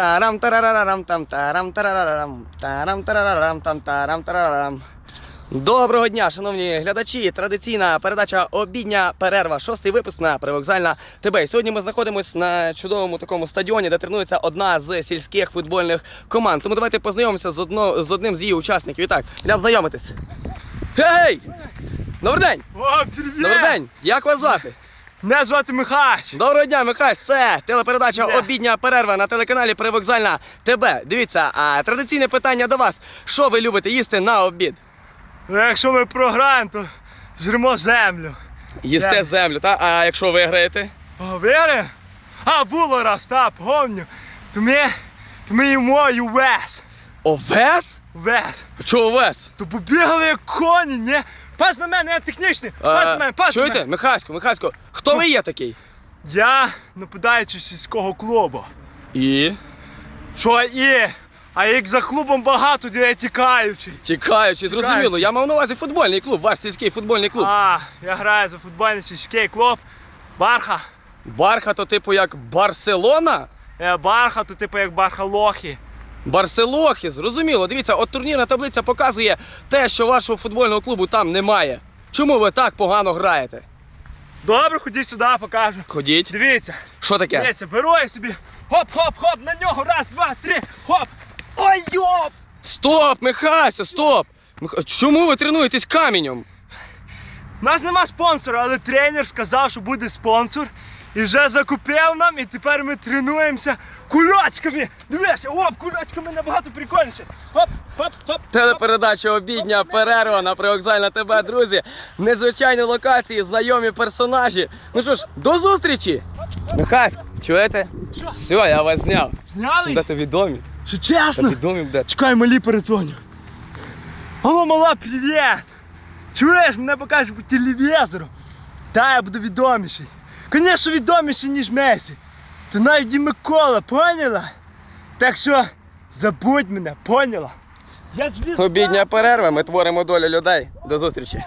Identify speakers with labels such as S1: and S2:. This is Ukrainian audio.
S1: тарам тарарарам там тарам тарарарам тарам тарарарам там тарам тарарарам. Доброго дня, шановні глядачі. Традиційна передача обідня перерва. Шостий випуск на привокзальна ТБ. Сьогодні ми знаходимося на чудовому такому стадіоні, де тренується одна з сільських футбольних команд. Тому давайте познайомимося з, одно, з одним з її учасників. І так, йдемо знайомитись. Гей! Добрий день! Добрий день! Як вас звати?
S2: Мене звати Михайлович.
S1: Доброго дня, Михась. Це телепередача
S2: Де?
S1: Обідня перерва на телеканалі Привокзальна ТБ. Дивіться, а традиційне питання до вас: що ви любите їсти на обід?
S2: Ну, якщо ми програємо, то жремо землю.
S1: Їсте
S2: Де?
S1: землю, та? А якщо виграєте?
S2: О, віри? А, було раз, так, помню. То ми, то ми їмо і вес.
S1: Овес?
S2: Вес.
S1: Чого овес?
S2: То побігали як коні, ні? Пас на мене, я технічний. Пас на мене, пас на
S1: чуєте?
S2: мене.
S1: Михасько, Михасько, хто ви є такий?
S2: Я нападаючий сільського клубу.
S1: І?
S2: Що і? А як за клубом багато, то я тікаючий.
S1: Тікаючи, зрозуміло. Я мав на увазі футбольний клуб, ваш сільський футбольний клуб.
S2: А, я граю за футбольний сільський клуб. Барха.
S1: Барха то типу як Барселона?
S2: Е, Барха, то типу як бархалохи.
S1: Барселохи, зрозуміло. Дивіться, от турнірна таблиця показує те, що вашого футбольного клубу там немає. Чому ви так погано граєте?
S2: Добре, ходіть сюди, покажу.
S1: Ходіть.
S2: Дивіться,
S1: Що таке?
S2: дивіться, беру я собі. Хоп-хоп-хоп, на нього, раз, два, три, хоп. Ой, йоп!
S1: Стоп, Михася, стоп! Мих- Чому ви тренуєтесь каменем?
S2: У нас нема спонсора, але тренер сказав, що буде спонсор. І вже закупив нам, і тепер ми тренуємося кульочками. Дивися, оп, кульочками набагато прикольніше. Хоп, хоп, хоп.
S1: Телепередача обідня перерва на привокзальна ТБ, друзі. Незвичайні локації, знайомі персонажі. Ну що ж, до зустрічі! Михасько, чуєте?
S2: Що?
S1: Все, я вас зняв.
S2: Зняли?
S1: Будете відомі.
S2: Що чесно?
S1: Відомі будете.
S2: Чекай, малі передзвоню. Алло, мала, привіт! Чуєш, мене покажеш по телевізору. Та я буду відоміший. Звісно, відоміший, ніж Месі. То навіть і Микола, поняла? Так що забудь мене, поняла? Я ж
S1: Обідня перерва, ми творимо долю людей. До зустрічі.